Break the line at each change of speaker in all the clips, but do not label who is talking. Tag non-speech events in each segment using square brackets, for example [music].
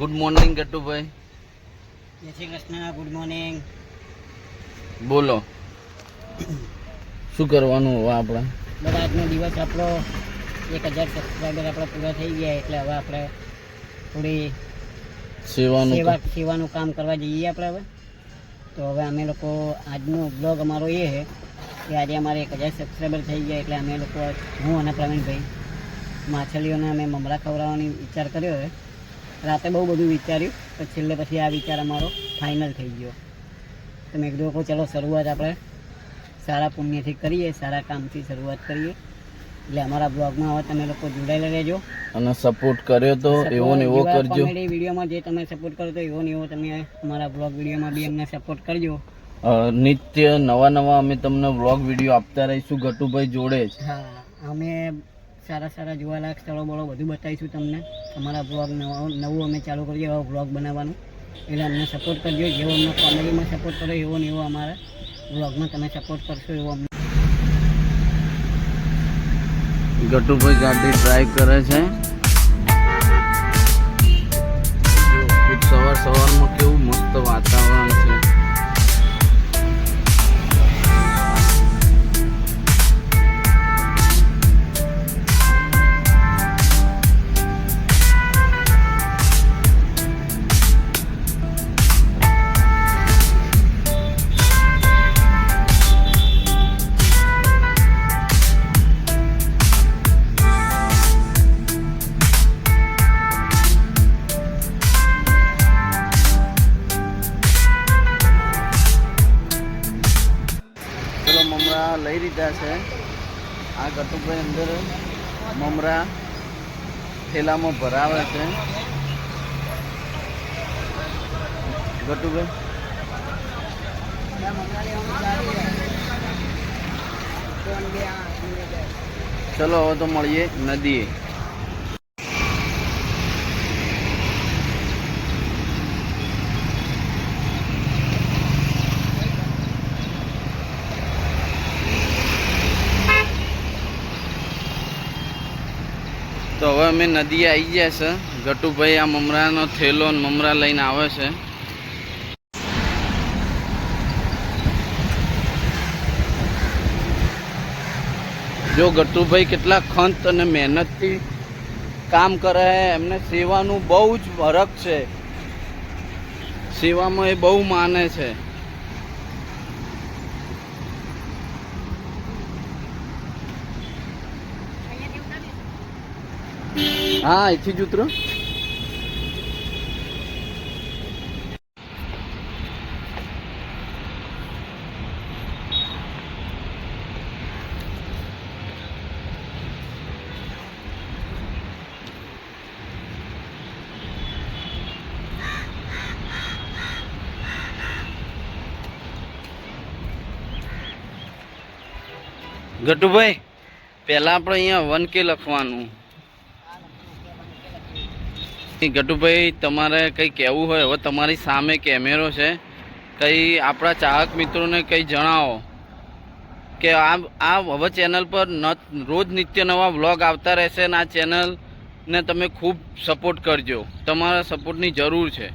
Good morning ગટુભાઈ
જય Shri Krishna good morning
બોલો. શું કરવાનું હવે આપણે?
બધા આજનો દિવસ આપણો એક હજાર સબસ્ક્રાઈબર આપણા પૂરા થઈ ગયા એટલે હવે આપણે થોડી
સેવાનું
સેવા સેવાનું કામ કરવા જઈએ આપણે હવે. તો હવે અમે લોકો આજનો બ્લોગ અમારો એ છે કે આજે અમારે એક હજાર સબસ્ક્રાઈબર થઈ ગયા એટલે અમે લોકો હું અને પ્રવીણભાઈ માછલીઓને અમે મમરા ખવડાવવાની વિચાર કર્યો છે. રાતે બહુ બધું વિચાર્યું પણ છેલ્લે પછી આ વિચાર અમારો ફાઇનલ થઈ ગયો. તો મેં કીધું કહો ચલો શરૂઆત આપણે સારા પુણ્યથી કરીએ સારા કામથી શરૂઆત કરીએ. એટલે અમારા બ્લોગમાં હવે તમે લોકો જોડાયેલા રહેજો.
અને સપોર્ટ કર્યો તો એવો ને એવો કરજો.
વિડીયોમાં જે તમે સપોર્ટ કરો તો એવો ને એવો તમે અમારા બ્લોગ વિડીયોમાં બી અમને સપોર્ટ કરજો.
નિત્ય નવા નવા અમે તમને વ્લોગ વીડિયો આપતા રહીશું ગટુભાઈ જોડે જ.
હા અમે સારા સારા જોવાલાયક સ્થળો બળો બધું બતાવીશું તમને. અમારા બ્લોગ નવું અમે ચાલુ કરીએ એવા બ્લોગ બનાવવાનું. એટલે અમને સપોર્ટ કરજો, જેવો અમને કોમેડીમાં સપોર્ટ કરો, એવો ને એવો અમારા બ્લોગમાં તમે સપોર્ટ કરશો એવો અમને.
ગટુભાઈ ગાડી ડ્રાઈવ કરે છે. સવાર સવારમાં કેવું મસ્ત વાતાવરણ લઈ લીધા છે. આ ગટુભાઈ અંદર મમરા થેલામાં ભરાવે છે. ગટુભાઈ? ચલો, હવે તો મળીએ નદીએ તો હવે અમે નદી આવી ગયા છે. ગટુભાઈ આ મમરાનો થેલો મમરા લઈને આવે છે. જો ગટુભાઈ કેટલા ખંત અને મહેનતથી કામ કરે છે એમને સેવાનું બહુ જ ફરક છે. સેવામાં એ બહુ માને છે. હા અહીંથી જ ઉતરો. ગટુભાઈ પહેલાં આપણે અહીંયા વન કે લખવાનું. ગટુભાઈ તમારે કંઈ કહેવું હોય? હવે તમારી સામે કેમેરો છે. કંઈ આપણા ચાહક મિત્રોને કંઈ જણાવો કે આ આ હવે ચેનલ પર ન, રોજ નિત્ય નવા વ્લોગ આવતા રહેશે અને આ ચેનલને તમે ખૂબ સપોર્ટ કરજો. તમારા સપોર્ટની જરૂર છે.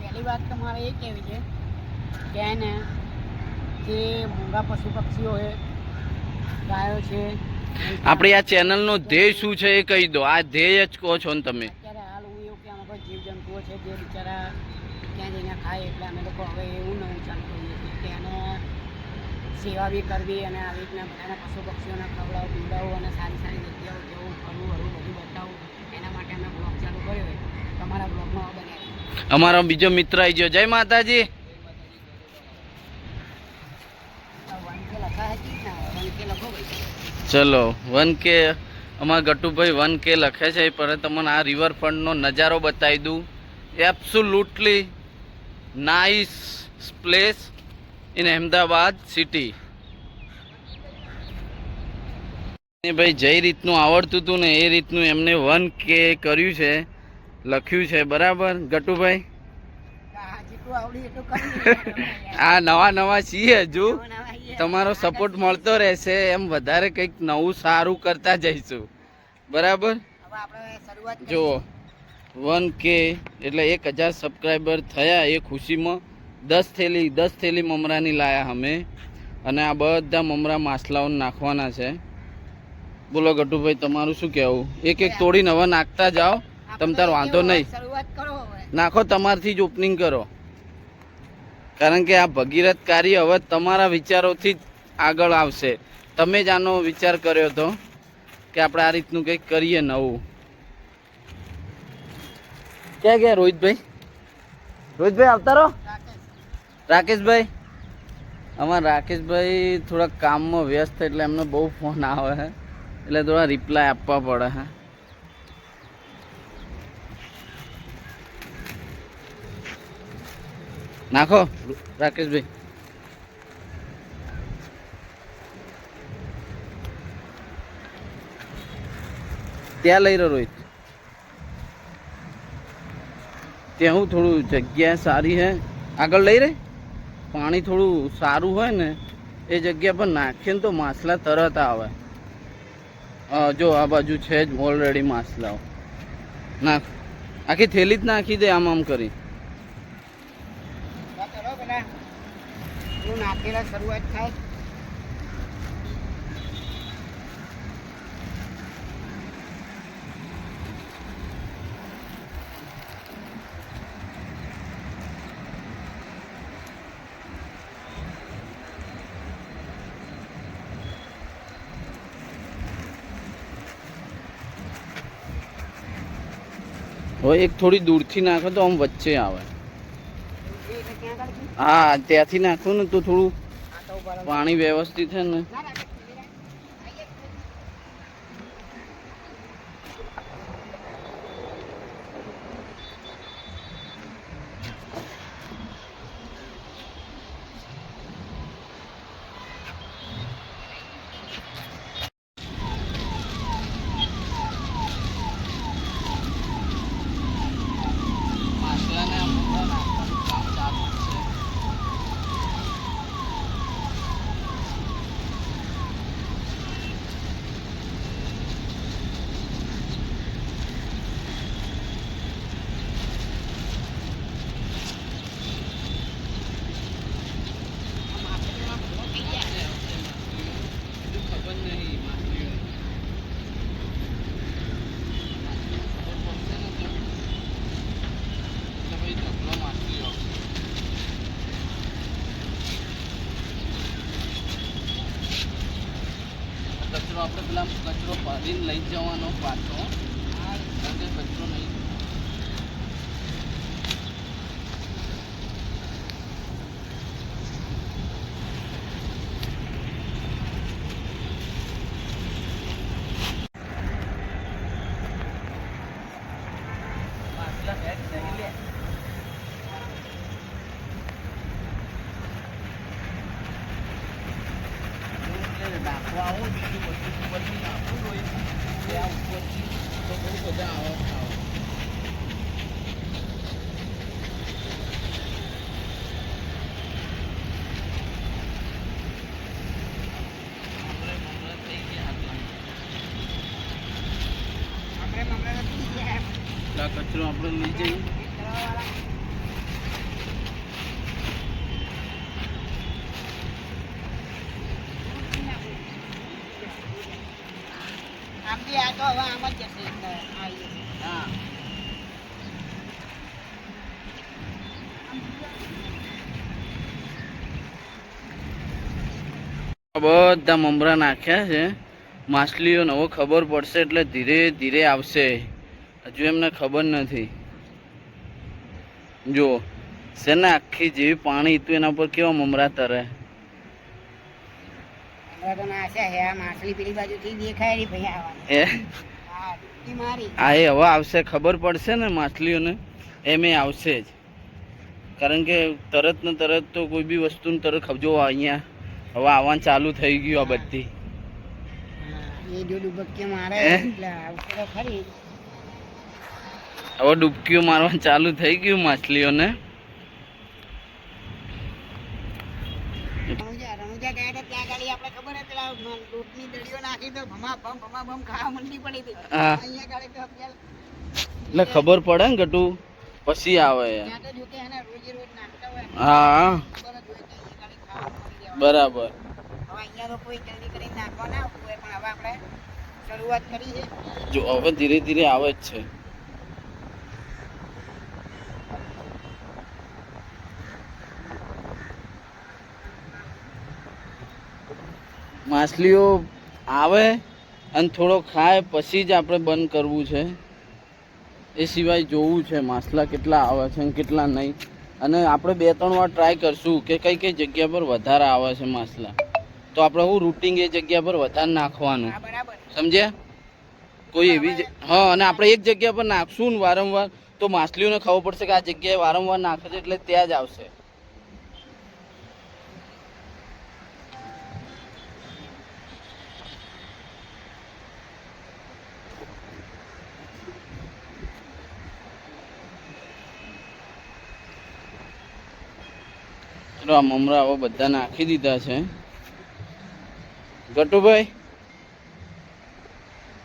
પહેલી વાત તો મારે એ કહેવી છે કે એને જે મૂંગા પશુ પક્ષીઓ છે, ગાયો છે
આપણી આ ચેનલનો ધ્યેય શું છે એ કહી દો. આ ધ્યેય જ કહો છો ને તમે.
જીવજંતુઓ છે જે બિચારા ત્યાં જઈને ખાય એટલે અમે લોકો હવે એવું નવું ચાલુ કરીએ છીએ કે એને સેવા બી કરવી અને આવી રીતના બધાના પશુ પક્ષીઓને ખવડાવવું પીવડાવવું અને સારી સારી જગ્યાઓ જવું ફરવું હરવું બધું બતાવવું એના માટે અમે બ્લોગ ચાલુ કર્યો તમારા બ્લોગમાં બન્યા
અમારો બીજો મિત્ર આવી ગયો. જય માતાજી
તો વન કે લખાય છે જ ને વન કે લખો ભાઈ
ચલો વન કે અમારા ગટુભાઈ વન કે લખે છે પણ તમને આ રિવરફ્રન્ટનો નજારો બતાવી દઉં. Absolutely nice place in Ahmedabad city ભાઈ જે રીતનું આવડતું હતું ને એ રીતનું એમને વન કે કર્યું છે લખ્યું છે બરાબર? ગટુભાઈ? [laughs]
આ
નવા નવા છીએ હજુ.
તમારો
સપોર્ટ મળતો રહેશે એમ વધારે કંઈક નવું સારું કરતા જઈશું. બરાબર. જુઓ વન કે એટલે એક હજાર સબસ્ક્રાઈબર થયા એ ખુશીમાં. દસ થેલી દસ થેલી મમરાની લાયા અમે. અને આ બધા મમરા માસલાઓને નાખવાના છે. બોલો ગટુભાઈ તમારું શું કહેવું? એક એક તોડીને નવા નાખતા જાઓ. તમ તાર વાંધો નહીં. નાખો તમારથી જ ઓપનિંગ કરો. કારણ કે આ ભગીરથ કાર્ય હવે તમારા વિચારોથી જ આગળ આવશે. તમે જ આનો વિચાર કર્યો હતો કે આપણે આ રીતનું કંઈક કરીએ નવું. ક્યાં ગયા રોહિતભાઈ? રોહિતભાઈ આવતા રહો. રાકેશભાઈ? અમારા રાકેશભાઈ થોડા કામમાં વ્યસ્ત એટલે એમને બહુ ફોન આવે છે. એટલે થોડા રિપ્લાય આપવા પડે હે નાખો. રાકેશભાઈ. ત્યાં લઈ રહ્યો રોહિત. ત્યાં હું થોડું જગ્યા સારી હે. આગળ લઈ રહે પાણી થોડું સારું હોય ને, એ જગ્યા પર નાખીએ ને તો માછલા તરત આવે. જો આ બાજુ છે જ ઓલરેડી માછલાઓ. નાખ. આખી થેલી જ નાખી દે આમ આમ કરી
તો ચલો પેલા હું નાખેલા શરૂઆત થાય.
હવે એક થોડી દૂરથી નાખો તો આમ વચ્ચે આવે
એટલે ક્યાં આગળ છે?
હા ત્યાંથી નાખું ને તો થોડું પાણી વ્યવસ્થિત છે ને
ના રાખે આઈએ.
માછલાને આમ ઊંડા નાખવાનું કામ ચાલુ જ છે ખબર નહીં માછલીઓને એટલે ભાઈ ઢગલો માછલીઓ કચરો આપણે પેલા કચરો ભરીને લઈ જવાનો પાછો કારણ કે કચરો નહીં માછલા હેડ નહીં લે નાખવા આવું બીજું બધું ઉપરથી નાખવું હોય તે આ ઉપરથી તો બહુ બધા આવે આવે. આપણે મમરા થઈ ગયા
આપણે મમરા નથી ગયા.
એટલે કચરો આપણે લઈ જઈએ. બધા મમરા નાખ્યા છે. માછલીઓ નવો ખબર પડશે એટલે ધીરે ધીરે આવશે. હજુ એમને ખબર નથી. જો શેને આખી જેવી પાણી હતું એના પર કેવા મમરા તરે.
હમણાં તો નાશે હે આ માછલી પેલી બાજુથી દેખાય રહી ભાઈ આવવાની.
એ
હા
હવે આવશે ખબર પડશે ને માછલીઓને? એમ એ આવશે જ. કારણ કે તરત ને તરત તો કોઈ બી વસ્તુને તરત ખબજો અહીંયા હવે આવવાનું ચાલુ થઈ ગયું આ બધી.
એ જો ડૂબકી મારે એટલે આવશે તો ખરી.
હવે ડૂબકીઓ મારવાનું ચાલુ થઈ ગયું માછલીઓને
રણુજા રણુજા ગયા હતા ત્યાં ગાડી આપણે ખબર હતી પેલા મ- લોટની દડીઓ નાખી તો ભમા ભમ ભમા ભમ ખાવા મંડી પડી હતી
હા.
અહીંયા ગાડી તો પેલા
એટલે ખબર પડે ને ગટુ પછી આવે. હા. બરાબર. જો હવે ધીરે ધીરે આવે જ છે. માછલીઓ આવે અને થોડો ખાય પછી જ આપણે બંધ કરવું છે. એ સિવાય જોવું છે માછલા કેટલા આવે છે અને કેટલા નહીં. અને આપણે બે ત્રણ વાર ટ્રાય કરશું કે કઈ કઈ જગ્યા પર વધારે આવે છે માછલા. તો આપણે હું રૂટિંગ એ જગ્યા પર વધારે નાખવાનું. સમજ્યા? કોઈ એવી જ- હા અને આપણે એક જગ્યા પર નાખશું ને વારંવાર તો માછલીઓને ખબર પડશે કે આ જગ્યાએ વારંવાર નાખે છે એટલે ત્યાં જ આવશે. ચલો, આ મમરા હવે બધા નાખી દીધા છે. ગટુભાઈ?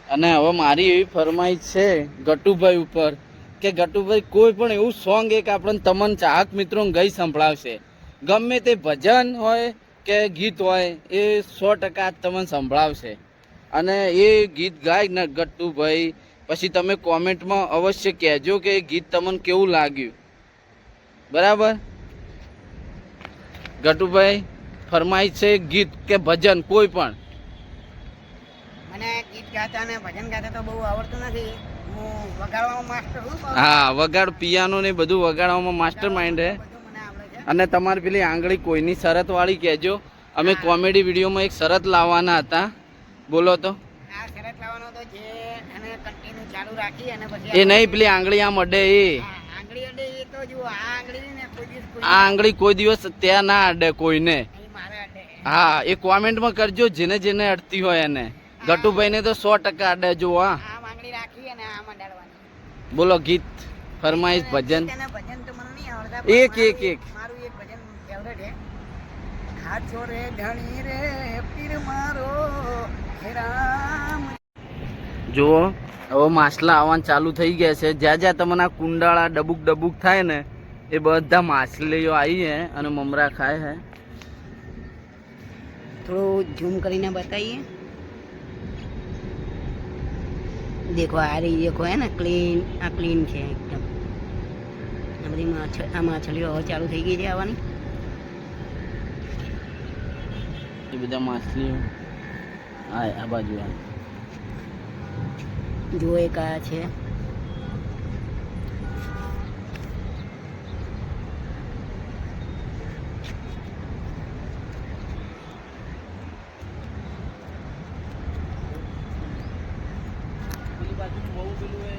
અને હવે મારી એવી ફરમાઈશ છે ગટુભાઈ ઉપર કે ગટુભાઈ, કોઈ પણ એવું સોંગ એક આપણને તમન ચાહક મિત્રો ગઈ સંભળાવશે. ગમે તે ભજન હોય કે ગીત હોય, એ સો ટકા તમને સંભળાવશે. અને એ ગીત ગાય ને ગટ્ટુભાઈ પછી તમે કોમેન્ટમાં અવશ્ય કહેજો કે ગીત તમને કેવું લાગ્યું. બરાબર? ગટુભાઈ ફરમાય છે ગીત કે ભજન કોઈ પણ.
મને ગીત ગાતા અને ભજન ગાતા તો બહુ આવડતું નથી. હું વગાડવામાં માસ્ટર છું
હા વગાડ પિયાનો ને બધું વગાડવામાં માસ્ટર માઇન્ડ હે. અને તમારી પેલી આંગળી કોઈની શરત વાળી કહેજો. અમે કોમેડી વિડીયોમાં એક શરત લાવવાના હતા. બોલો તો. એ નહીં પેલી આંગળી આમ અડે એ.
આ આંગળી કોઈ દિવસ
ત્યાં ના અડે કોઈને.
મારે
હા એ કોમેન્ટમાં કરજો જેને જેને અડતી હોય એને. ગટુભાઈને તો સો ટકા અડે જો હા.
આંગળી રાખી અને
બોલો ગીત ફરમાઈશ ભજન. એક, એક, એક.
મારું એક ભજન ફેવરેટ છે. ખાચો રે ધણી રે પીર મારો રામ.
જુઓ. હવે માછલા આવવાનું ચાલુ થઈ ગયા છે. જ્યાં જ્યાં તમને કુંડાળા ડબુક ડબુક થાય ને એ બધા માછલીઓ આવી છે અને મમરા ખાય છે
થોડું ઝૂમ કરીને બતાવીએ. દેખો આ રહી દેખો હે ને ક્લીન આ ક્લીન છે એકદમ. આ બધી માછ આ માછલીઓ હવે ચાલુ થઈ ગઈ છે આવવાની.
એ બધા માછલીઓ. આ આ બાજુ આ
જુઓ કયા છે
પેલી બાજુ બહુ પેલું એ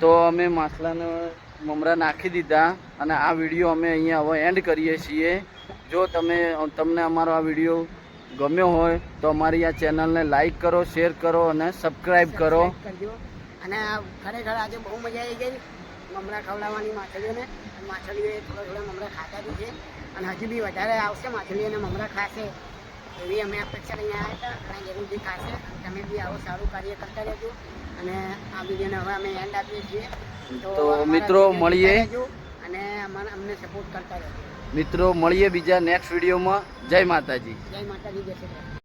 તો અમે માછલાને મમરા નાખી દીધા અને આ વીડિયો અમે અહીંયા હવે એન્ડ કરીએ છીએ. જો તમે તમને અમારો આ વીડિયો ગમ્યો હોય તો અમારી આ ચેનલને લાઈક કરો શેર કરો અને સબસ્ક્રાઈબ કરો.
અને ખરેખર આજે બહુ મજા આવી ગઈ મમરા ખવડાવવાની માછલીઓને. માછલીઓ થોડા થોડા મમરા ખાતા બી છે. અને હજુ બી વધારે આવશે માછલીઓને મમરા ખાશે. એવી અમે અપેક્ષા લઈને આવ્યા હતા. અને જરૂરથી ખાશે. તમે બી આવું સારું કાર્ય કરતા રહેજો. અને આ વિડીયોને હવે અમે એન્ડ આપીએ છીએ.
તો મિત્રો, મળીએ.
અને અમને સપોર્ટ કરતા રહેજો.
મિત્રો મળીએ બીજા નેક્સ્ટ વિડીયોમાં જય માતાજી.
જય માતાજી જય શ્રી